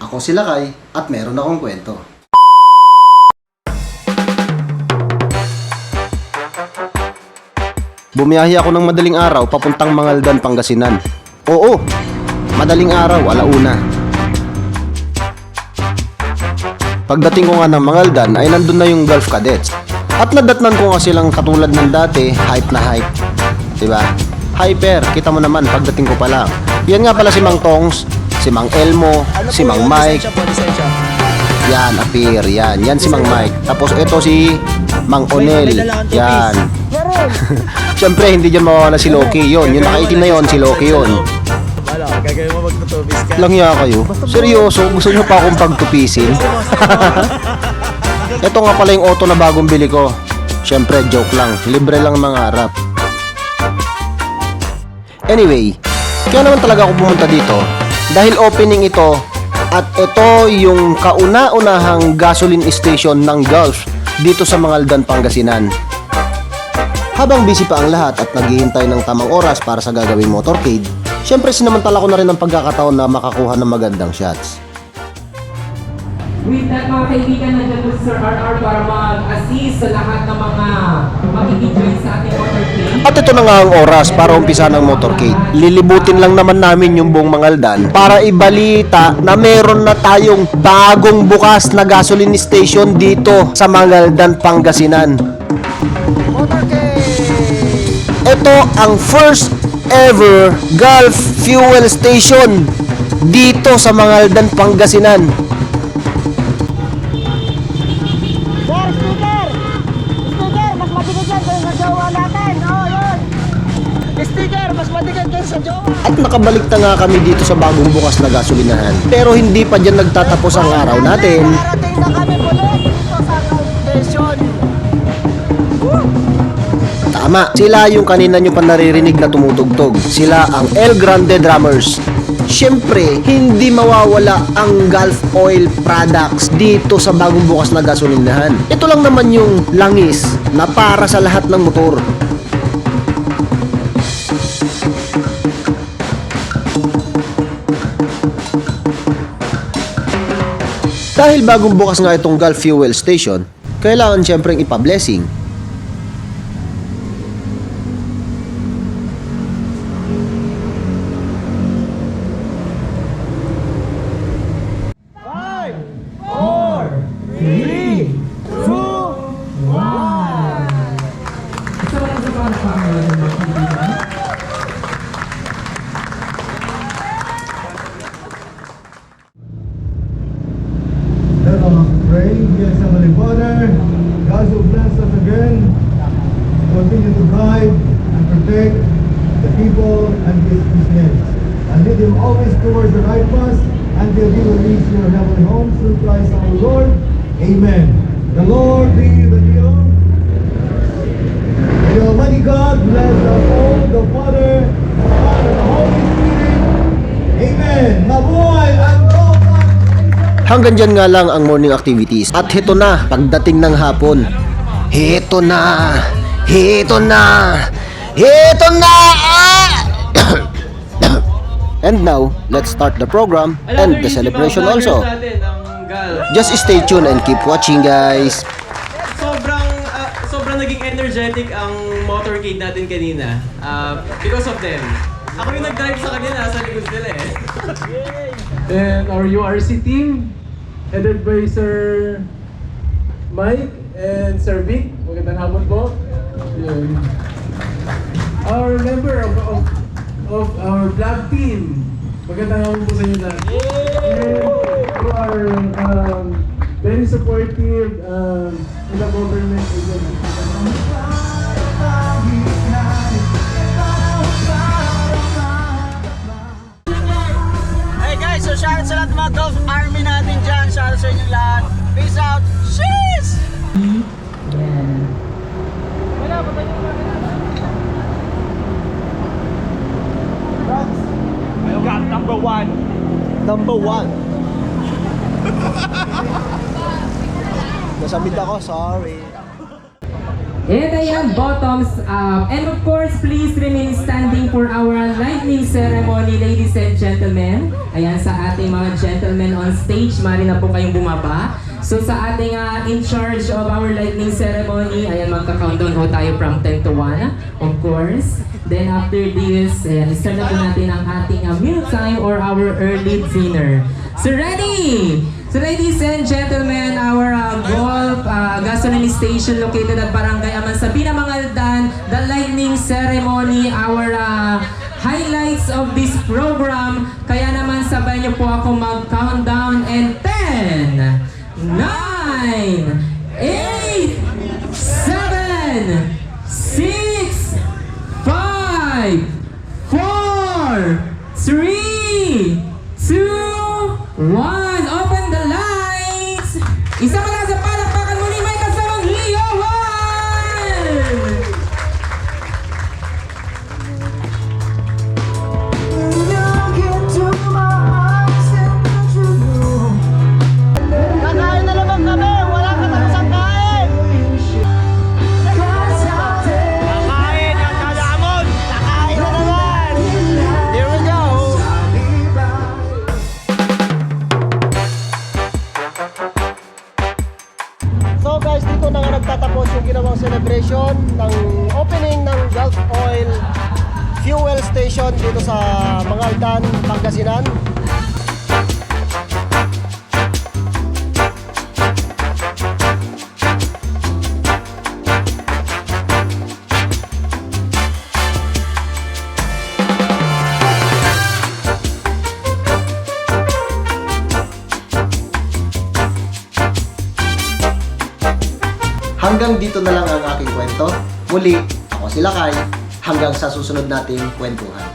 Ako si Lakay at meron akong kwento. Bumiyahe ako ng madaling araw papuntang Mangaldan, Pangasinan. Oo, madaling araw, alauna. Pagdating ko nga ng Mangaldan ay nandun na yung Gulf Cadets. At nadatnan ko nga silang katulad ng dati, hype na hype. Diba? Hyper, kita mo naman pagdating ko pa lang. Yan nga pala si Mang Tongs, si Mang Elmo, si Mang Mike, yan, appear, yan. Yan si Mang Mike. Tapos ito si Mang Onel. Yan. Siyempre, hindi dyan mawawala si Loki. Yun, yung nakaitim na yon si Loki yun. Wala, gagawin mo magtutubis ka. Langya kayo. Seryoso, gusto nyo pa akong pagtupisin? ito nga pala yung auto na bagong bili ko. Siyempre, joke lang. Libre lang mga harap. Anyway, kaya naman talaga ako pumunta dito dahil opening ito at ito yung kauna-unahang gasoline station ng Gulf dito sa Mangaldan, Pangasinan. Habang busy pa ang lahat at naghihintay ng tamang oras para sa gagawing motorcade, syempre sinamantala ko na rin ang pagkakataon na makakuha ng magandang shots. With that, mga kaibigan, nandiyan po si Sir RR para mag-assist sa lahat ng mga makikijoin sa ating motorcade. At ito na nga ang oras para umpisa ng motorcade. Lilibutin lang naman namin yung buong Mangaldan para ibalita na meron na tayong bagong bukas na gasoline station dito sa Mangaldan, Pangasinan. Ito ang first ever Gulf Fuel Station dito sa Mangaldan, Pangasinan. Nakabalik na nga kami dito sa bagong bukas na gasolinahan. Pero hindi pa dyan nagtatapos ang araw natin. Parating na kami ulit dito sa station. Tama, sila yung kanina nyo pa naririnig na tumutugtog. Sila ang El Grande Drummers. Siyempre, hindi mawawala ang Gulf Oil products dito sa bagong bukas na gasolinahan. Ito lang naman yung langis na para sa lahat ng motor. Dahil bagong bukas nga itong Gulf Fuel Station, kailangan siyempre ipa-blessing pray, dear Heavenly Father. God will bless us again. Continue to guide and protect the people and His business. And lead them always towards the right path until He will reach your heavenly home through Christ our Lord. Amen. The Lord be with you. May the Almighty God bless us all, the Father, the Son, and the Holy Spirit. Amen. Mabuhay ang. Hanggang dyan nga lang ang morning activities. At heto na, pagdating ng hapon. Heto na! Heto na! Heto na! Ah! and now, let's start the program and the celebration also. Just stay tuned and keep watching guys. Sobrang ah, sobrang naging energetic ang motorcade natin kanina. Ah, because of them. Ako yung nag-drive sa kanila, sa likod nila eh. and our URC team, headed by Sir Mike and Sir Vic. Magandang hapon po. Yun. Our member of, of, of our vlog team. Magandang hapon po sa inyo lahat. And to our um, very supportive um, government agency. Number one. Nasamit ako, sorry. And ayan, bottoms up. And of course, please remain standing for our lightning ceremony, ladies and gentlemen. Ayan, sa ating mga gentlemen on stage, mari na po kayong bumaba. So sa ating uh, in charge of our lightning ceremony, ayan, magka-countdown ho tayo from 10 to 1, of course. Then after this, ayan, start na po natin ang ating uh, meal time or our early dinner. So ready! So ladies and gentlemen, our uh, golf uh, gasoline station located at Barangay Amansabi na Mangaldan, the lightning ceremony, our uh, highlights of this program. Kaya naman sabay niyo po ako mag-countdown and 10, 9, 8, 7, 6, 5, 4, 3, 2, 1. Isang So guys, dito na nga nagtatapos yung ginawang celebration ng opening ng Gulf Oil Fuel Station dito sa Mangaldan, Pangasinan. Hanggang dito na lang ang aking kwento. Muli, ako si Lakay. Hanggang sa susunod nating kwentuhan.